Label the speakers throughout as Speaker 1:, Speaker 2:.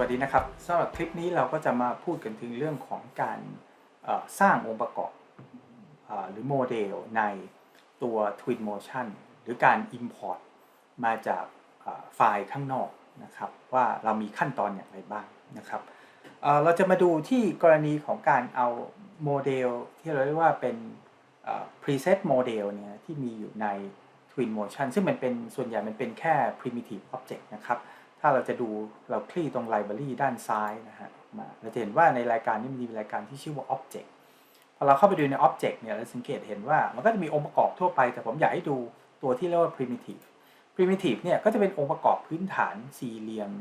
Speaker 1: วัสดีนะครับสำหรับคลิปนี้เราก็จะมาพูดกันถึงเรื่องของการสร้างองค์ประกอบอหรือโมเดลในตัว Twinmotion หรือการ Import มาจากไฟล์ข้างนอกนะครับว่าเรามีขั้นตอนอย่างไรบ้างนะครับเเราจะมาดูที่กรณีของการเอาโมเดลที่เราเรียกว่าเป็น preset model เนี่ยที่มีอยู่ใน Twinmotion ซึ่งมันเป็นส่วนใหญ่มันเป็นแค่ primitive object นะครับ ถ้าเราจะดูเราคลี่ตรง library ด้านซ้ายนะฮะมาเราจะเห็นว่าในรายการนี้มันมีรายการที่ชื่อว่า object พอเราเข้าไปดูใน object เนี่ยเราสังเกตเห็นว่ามันก็จะมีองค์ประกอบทั่วไป แต่ผมอยากให้ดูตัวที่เรียกว่า primitive primitive เนี่ยก็จะเป็นองค์ประกอบพื้นฐานสี่เหลี่ยม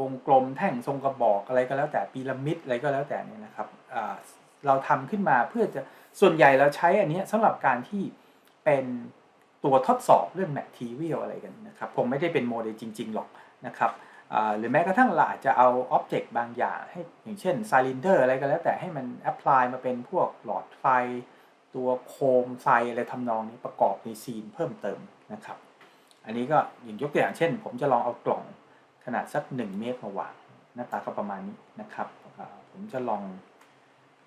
Speaker 1: วงกลมแท่งทรงกระบอกอะไรก็แล้วแต่พีระมิดอะไรก็แล้วแต่เนี่ยนะครับเราทำขึ้นมาเพื่อจะส่วนใหญ่เราใช้อันนี้สำหรับการที่เป็นตัวทดสอบเรื่อง material อะไรกันนะครับคงไม่ได้เป็นโมเดลจริง ๆ หรอก นะครับหรือแม้กระทั่งเราอาจจะเอา object บางอย่างให้อย่างเช่น cylinder อะไรก็แล้วแต่ให้มัน apply มาเป็นพวกหลอดไฟ ตัวโคมไฟอะไรทำนองนี้ประกอบในซีนเพิ่มเติมนะครับ อันนี้ก็อย่างยกตัวอย่างเช่น ผมจะลองเอากล่องขนาดสัก 1 เมตรมาวางหน้าตาก็ประมาณนี้นะครับผมจะลอง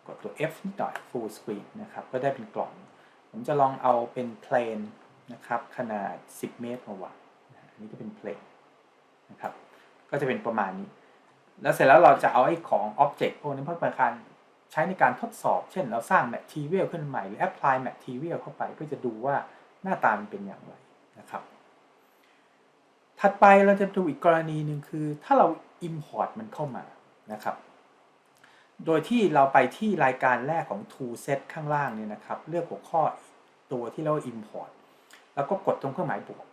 Speaker 1: กดตัว F นิดหน่อย full screen นะครับก็ได้เป็นกล่อง ผมจะลองเอาเป็นเพลนนะครับขนาด 10 เมตรมาวางอันนี้ก็เป็นเพลน นะครับก็จะเป็นประมาณนี้ แล้วเสร็จแล้วเราจะเอาไอ้ของ Object พวกนี้เพื่อป็นการใช้ในการทดสอบ เช่นเราสร้าง Material ขึ้นใหม่หรือ Apply Material เข้าไป เพื่อจะดูว่าหน้าตามันเป็นอย่างไรนะครับ ถัดไปเราจะดูอีกกรณีหนึ่งคือถ้าเรา Import มันเข้ามานะครับ โดยที่เราไปที่รายการแรกของ tool set ข้างล่างเนี่ยนะครับ เลือกหัวข้อตัวที่เรา import แล้วก็กดตรงเครื่องหมายบวก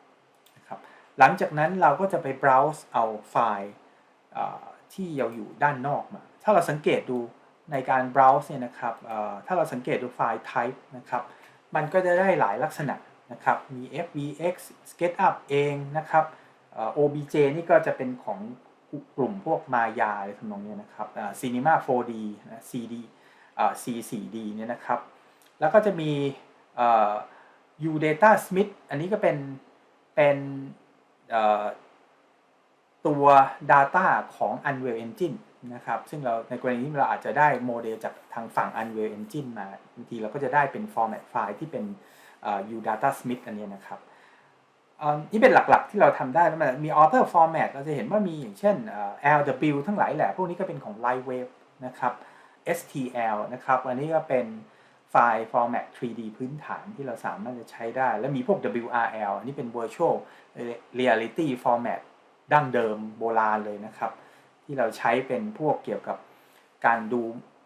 Speaker 1: หลังจากนั้นเราก็จะไป browse เอาไฟล์ที่เราอยู่ด้านนอกมา ถ้าเราสังเกตดูในการ browse เนี่ยนะครับถ้าเราสังเกตดูไฟล์ type นะครับ มันก็จะได้หลายลักษณะนะครับ มี FBX SketchUp เองนะครับ OBJ นี่ก็จะเป็นของกลุ่มพวกมายาอะไรทำนองนี้นะครับ Cinema 4D นะ CD C4D เนี่ยนะครับ แล้วก็จะมี U Data Smith อันนี้ก็เป็นเป็น ตัว Data ของ Unreal Engine นะครับซึ่งเราในกรณีนี้เราอาจจะได้โมเดลจากทางฝั่ง Unreal Engine มาบางทีเราก็จะได้เป็น format ไฟล์ที่เป็น U Data Smith อันนี้นะครับอ่อนี่เป็นหลักๆที่เราทำได้แล้วมันมี author format เราจะเห็นว่ามีอย่างเช่น LW ทั้งหลายแหละ พวกนี้ก็เป็นของ Lightwave นะครับ STL นะครับ อันนี้ก็เป็น ไฟล์ format 3D พื้นฐานที่เราสามารถจะใช้ได้ และมีพวก WRL อันนี้เป็น virtual reality format ดั้งเดิมโบราณเลยนะครับ ที่เราใช้เป็นพวกเกี่ยวกับการดู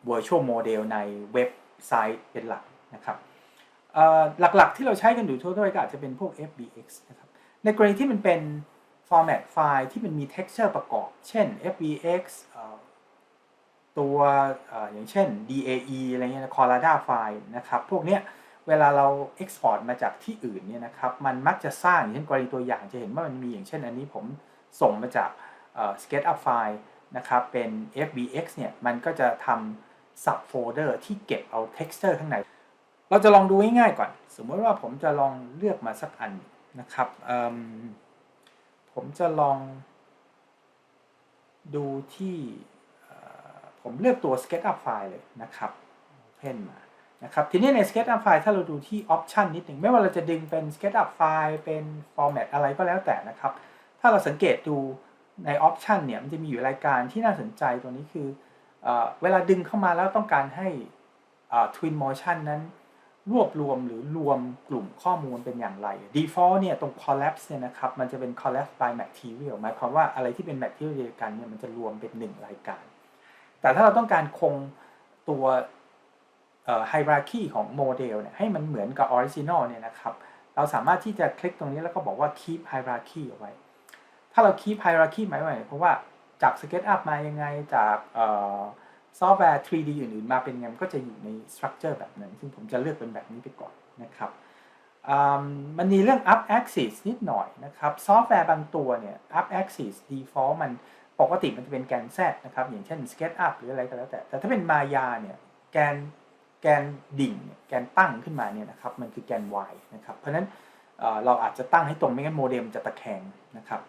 Speaker 1: virtual model ในเว็บไซต์เป็นหลักนะครับหลักๆที่เราใช้กันอยู่ทั่วๆไปก็อาจจะเป็นพวก FBX นะครับ ในกรณีที่มันเป็น format ไฟล์ที่มันมี texture ประกอบ เช่น FBX ตัวออย่างเช่น DAE อะไรเงี้ย Colada ไฟล์นะครับ พวกเนี้ยเวลาเรา export มาจากที่อื่นเนี่ยนะครับ มันมักจะสร้างอย่างเช่นกรณีตัวอย่างจะเห็นว่ามันมีอย่างเช่นอันนี้ผมส่งมาจาก SketchUp ไฟล์นะครับเป็น FBX เนี่ยมันก็จะทำ sub folder ที่เก็บเอา texture ข้างใน เราจะลองดูง่ายๆก่อน สมมติว่าผมจะลองเลือกมาสักอันนะครับผมจะลองดูที่ ผมเลือกตัว SketchUp ไฟล์เลยนะครับเพนมานะครับทีนี้ใน SketchUp ไฟล์ถ้าเราดูที่ Option นิดหนึ่งไม่ว่าเราจะดึงเป็น SketchUp ไฟล์เป็น Format อะไรก็แล้วแต่นะครับ ถ้าเราสังเกตดูใน Option เนี่ยมันจะมีอยู่รายการที่น่าสนใจตัวนี้คือเอเวลาดึงเข้ามาแล้วต้องการให้ Twinmotion นั้นรวบรวมหรือรวมกลุ่มข้อมูลเป็นอย่างไร Default เนี่ยตรง Collapse เนี่ยนะครับ มันจะเป็น Collapse by Material หมายความว่าอะไรที่เป็น Material เดียวกันเนี่ยมันจะรวมเป็นหนึ่งรายการ แต่ถ้าเราต้องการคงตัวเอ่อ hierarchy ของโมเดลเนี่ยให้มันเหมือนกับ original เนี่ยนะครับ เราสามารถที่จะคลิกตรงนี้แล้วก็บอกว่า keep hierarchy เอาไว้ ถ้าเรา keep hierarchy หมายว่าไงเพราะว่าจาก SketchUp มายังไงจากซอฟต์แวร์ 3D อื่นๆ มาเป็นยังไงก็จะอยู่ใน structure แบบนั้น ซึ่งผมจะเลือกเป็นแบบนี้ไปก่อนนะครับมันมีเรื่อง up axis นิดหน่อยนะครับ ซอฟต์แวร์บางตัวเนี่ย up axis default มัน ปกติมันจะเป็นแกน Z นะครับอย่างเช่น SketchUp หรืออะไรก็แล้วแต่ แต่ถ้าเป็นมายาเนี่ยแกนแกนดิ่งแกนตั้งขึ้นมาเนี่ยนะครับมันคือแกน y นะครับเพราะฉะนั้นเเราอาจจะตั้งให้ตรงไม่งั้นโมเดลมันจะตะแคงนะครับ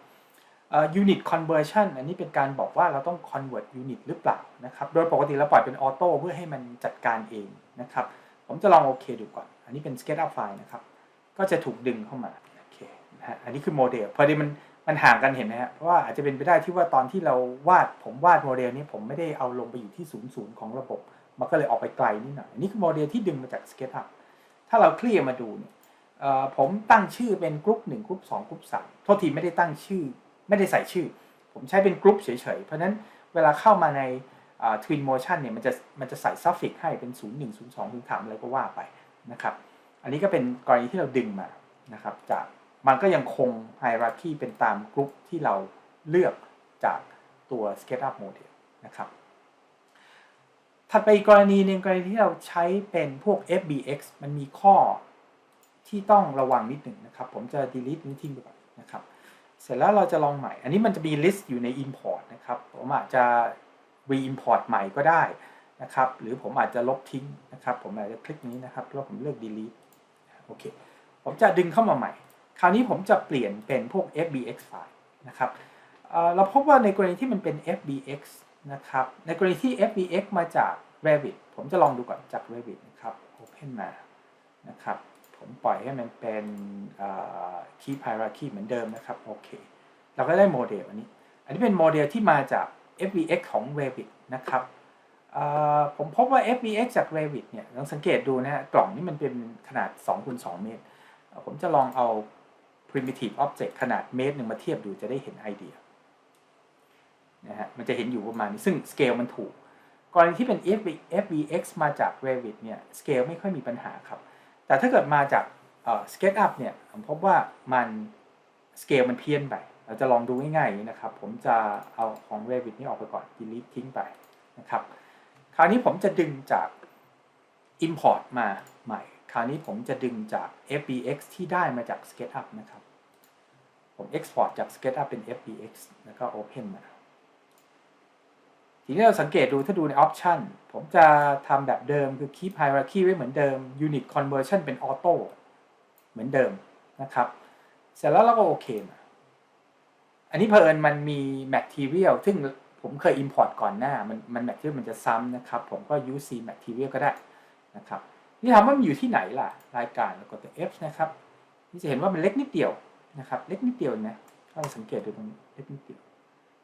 Speaker 1: unit conversion อันนี้เป็นการบอกว่าเราต้อง convert unit หรือเปล่านะครับโดยปกติเราปล่อยเป็นออโต้เพื่อให้มันจัดการเองนะครับผมจะลองโอเคดูก่อน อันนี้เป็น SketchUp ไฟล์นะครับก็จะถูกดึงเข้ามาโอเคนะฮะอันนี้คือโมเดลพอดีมัน มันห่างกันเห็นไหมฮะเพราะว่าอาจจะเป็นไปได้ที่ว่าตอนที่เราวาดผมวาดโมเดลนี้ผมไม่ได้เอาลงไปอยู่ที่ศูนย์ศูนย์ของระบบ มันก็เลยออกไปไกลนิดหน่อยอันนี้คือโมเดลที่ดึงมาจาก SketchUp ถ้าเราเคลียร์มาดูเนี่ยผมตั้งชื่อเป็นกรุ๊ปหนึ่งกรุ๊ปสองกรุ๊ปสามโทษทีไม่ได้ตั้งชื่อ ไม่ได้ใส่ชื่อ ผมใช้เป็นกรุ๊ปเฉยๆ เพราะฉะนั้นเวลาเข้ามาในทวินโมชันเนี่ยมันจะมันจะใส่ซัฟฟิกให้เป็น 0 1 0 2 0 3อะไรก็ว่าไปนะครับ อันนี้ก็เป็นกรณีที่เราดึงมานะครับจาก มันก็ยังคงไฮรักีเป็นตามกรุ๊ปที่เราเลือกจากตัว SketchUp Model นะครับ ถัดไปอีกกรณีหนึ่งกรณีที่เราใช้เป็นพวก FBX มันมีข้อที่ต้องระวังนิดหนึ่งนะครับ ผมจะ delete นี้ทิ้งไปก่อนนะครับ เสร็จแล้วเราจะลองใหม่ อันนี้มันจะมี list อยู่ใน import นะครับ ผมอาจจะ re-import ใหม่ก็ได้นะครับ หรือผมอาจจะลบทิ้งนะครับ ผมอาจจะคลิกนี้นะครับ แล้วผมเลือก delete โอเค ผมจะดึงเข้ามาใหม่ คราวนี้ผมจะเปลี่ยนเป็นพวก FBX ไฟล์นะครับเเราพบว่าในกรณีที่มันเป็น FBX นะครับในกรณีที่ FBX มาจาก Revit ผมจะลองดูก่อนจาก Revit นะครับ Open มานะครับผมปล่อยให้มันเป็น Keep Hierarchy เหมือนเดิมนะครับโอเคเราก็ได้โมเดลอันนี้ อันนี้เป็นโมเดลที่มาจาก FBX ของ Revit นะครับผมพบว่า FBX จาก Revit เนี่ยลองสังเกตดูนะฮะกล่องนี้มันเป็นขนาด2คูณ2เมตร ผมจะลองเอา primitive object ขนาดเมตรหนึ่งมาเทียบดูจะได้เห็นไอเดียนะฮะมันจะเห็นอยู่ประมาณนี้ ซึ่ง scale มันถูกกรณีที่เป็น FBX มาจาก Revit เนี่ย scale ไม่ค่อยมีปัญหาครับ แต่ถ้าเกิดมาจากเอ่อ SketchUp เนี่ยผมพบว่ามัน scale มันเพี้ยนไปเราจะลองดูง่ายๆนะครับ ผมจะเอาของ Revit นี่ออกไปก่อน delete ทิ้งไปนะครับ คราวนี้ผมจะดึงจาก import มาใหม่ คราวนี้ผมจะดึงจาก FBX ที่ได้มาจาก SketchUp นะครับ ผม export จาก SketchUp เป็น FBX แล้วก็ open มาทีนี้เราสังเกตดูถ้าดูใน option ผมจะทำแบบเดิมคือ keep hierarchy ไว้เหมือนเดิม unit conversion เป็น auto เหมือนเดิมนะครับ เสร็จแล้วเราก็โอเคมาอันนี้เพอิญมันมี material ซึ่งผมเคย import ก่อนหน้า มันมัน material มันจะซ้ำนะครับ ผมก็ use C material ก็ได้นะครับ นี่ถามว่ามันอยู่ที่ไหนล่ะ รายการเรากดตัว F นะครับ นี่จะเห็นว่ามันเล็กนิดเดียว นะครับเล็กนิดเดียวนะถ้าเราสังเกตดูตรงนี้เล็กนิดเดียว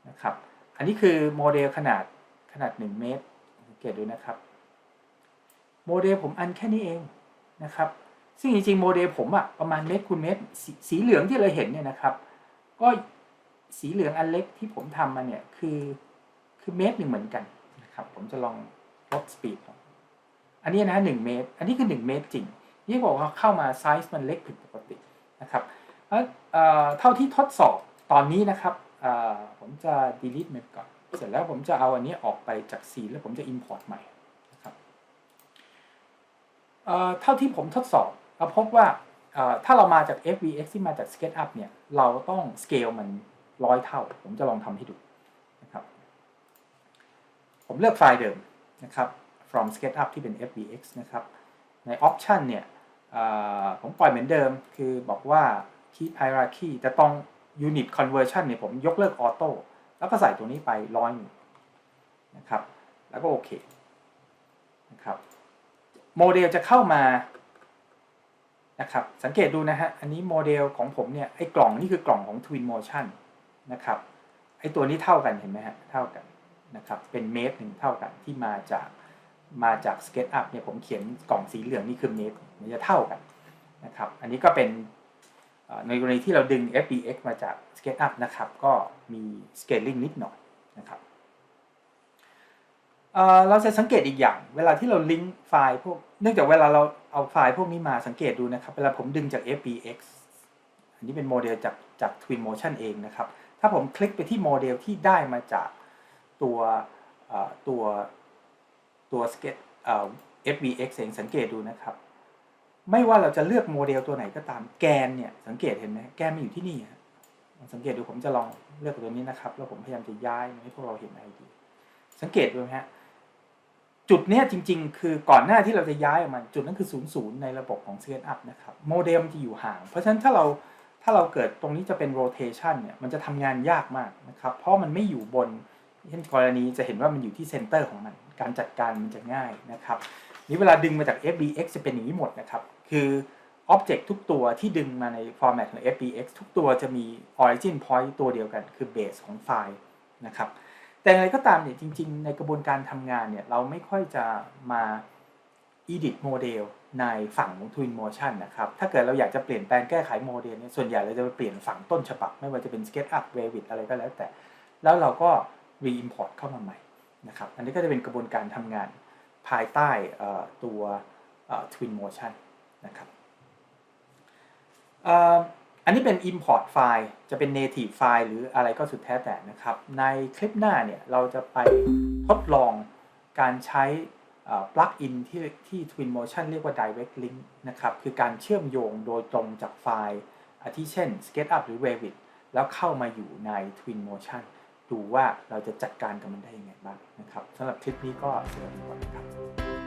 Speaker 1: นะครับ อันนี้คือโมเดลขนาดขนาด 1 เมตร สังเกตดูนะครับ โมเดลผมอันแค่นี้เองนะครับ ซึ่งจริงๆโมเดลผมอะประมาณเมตรคูณเมตรสสีเหลืองที่เราเห็นเนี่ยนะครับ ก็สีเหลืองอันเล็กที่ผมทำมาเนี่ยคือคือเมตรหนึ่งเหมือนกันนะครับ ผมจะลองลดสปีดอันนี้นะหนึ่งเมตร อันนี้คือหนึ่งเมตรจริง นี่บอกว่าเข้ามาไซส์มันเล็กผิดปกตินะครับ เท่าที่ทดสอบตอนนี้นะครับผมจะ delete มันก่อน เสร็จแล้วผมจะเอาอันนี้ออกไปจากซีนแล้วผมจะ import ใหม่นะครับเท่าที่ผมทดสอบเราพบว่าถ้าเรามาจาก FVX ที่มาจาก SketchUp เนี่ยเราต้อง scale มันร้อยเท่า ผมจะลองทำให้ดูนะครับ ผมเลือกไฟล์เดิมนะครับ from SketchUp ที่เป็น FVX นะครับ ใน option เนี่ยผมปล่อยเหมือนเดิมคือบอกว่า keep hierarchy แต่ตรง unit conversion เนี่ยผมยกเลิก auto แล้วก็ใส่ตัวนี้ไปร้อยนึ่นะครับ แล้วก็โอเคนะครับโมเดลจะเข้ามานะครับสังเกตดูนะฮะ อันนี้โมเดลของผมเนี่ยไอ้กล่องนี่คือกล่องของ Twin Motion นะครับไอ้ตัวนี้เท่ากันเห็นไหมฮะ เท่ากันนะครับเป็นเมตรหนึ่งเท่ากันที่มาจากมาจาก SketchUp เนี่ยผมเขียนกล่องสีเหลืองนี่คือเมตรมันจะเท่ากันนะครับ อันนี้ก็เป็น ในกรณีที่เราดึง FBX มาจาก SketchUp นะครับ ก็มี scaling นิดหน่อยนะครับเเราจะสังเกตอีกอย่าง เวลาที่เราลิงก์ไฟล์พวก เนื่องจากเวลาเราเอาไฟล์พวกนี้มาสังเกตดูนะครับ เวลาผมดึงจาก FBX อันนี้เป็นโมเดลจากจาก Twinmotion เองนะครับ ถ้าผมคลิกไปที่โมเดลที่ได้มาจากตัวตัวตัว Sketch FBX เองสังเกตดูนะครับ ไม่ว่าเราจะเลือกโมเดลตัวไหนก็ตามแกนเนี่ยสังเกตเห็นไหมแกนมันอยู่ที่นี่สังเกตดูผมจะลองเลือกตัวนี้นะครับ แล้วผมพยายามจะย้ายให้พวกเราเห็นไอดี สังเกตดูไหมฮะจุดเนี้ยจริง ๆ คือก่อนหน้าที่เราจะย้ายออกมาจุดนั้นคือ0 0ในระบบของ SketchUp นะครับโมเดลมันจะอยู่ห่าง เพราะฉะนั้นถ้าเราถ้าเราเกิดตรงนี้จะเป็น rotation เนี่ยมันจะทำงานยากมากนะครับ เพราะมันไม่อยู่บนเช่นกรณีจะเห็นว่ามันอยู่ที่เซนเตอร์ของมัน การจัดการมันจะง่ายนะครับ นี่เวลาดึงมาจาก FBX จะเป็นอย่างนี้หมดนะครับ คือ Object ทุกตัวที่ดึงมาใน format ของ FBX ทุกตัวจะมี origin point ตัวเดียวกัน คือ base ของไฟล์นะครับ แต่อย่างไรก็ตามเนี่ยจริง ๆ ในกระบวนการทำงานเนี่ยเราไม่ค่อยจะมา edit โมเดลในฝั่งของ Twin Motion นะครับ ถ้าเกิดเราอยากจะเปลี่ยนแปลงแก้ไขโมเดลเนี่ยส่วนใหญ่เราจะไปเปลี่ยนฝั่งต้นฉบับ ไม่ว่าจะเป็น SketchUp Revit อะไรก็แล้วแต่ แล้วเราก็ re-import เข้ามาใหม่นะครับ อันนี้ก็จะเป็นกระบวนการทำงาน ภายใต้ตัว Twin Motion นะครับอันนี้เป็น import ไฟล์ จะเป็น native ไฟล์หรืออะไรก็สุดแท้แต่นะครับ ในคลิปหน้าเนี่ยเราจะไปทดลองการใช้ปลั๊กอินที่ที่ Twinmotion เรียกว่า direct link นะครับ คือการเชื่อมโยงโดยตรงจากไฟล์อาทิเช่น SketchUp หรือ Revit แล้วเข้ามาอยู่ใน Twinmotion ดูว่าเราจะจัดการกับมันได้ยังไงบ้างนะครับสำหรับคลิปนี้ก็สวัสดีก่อนนะครับ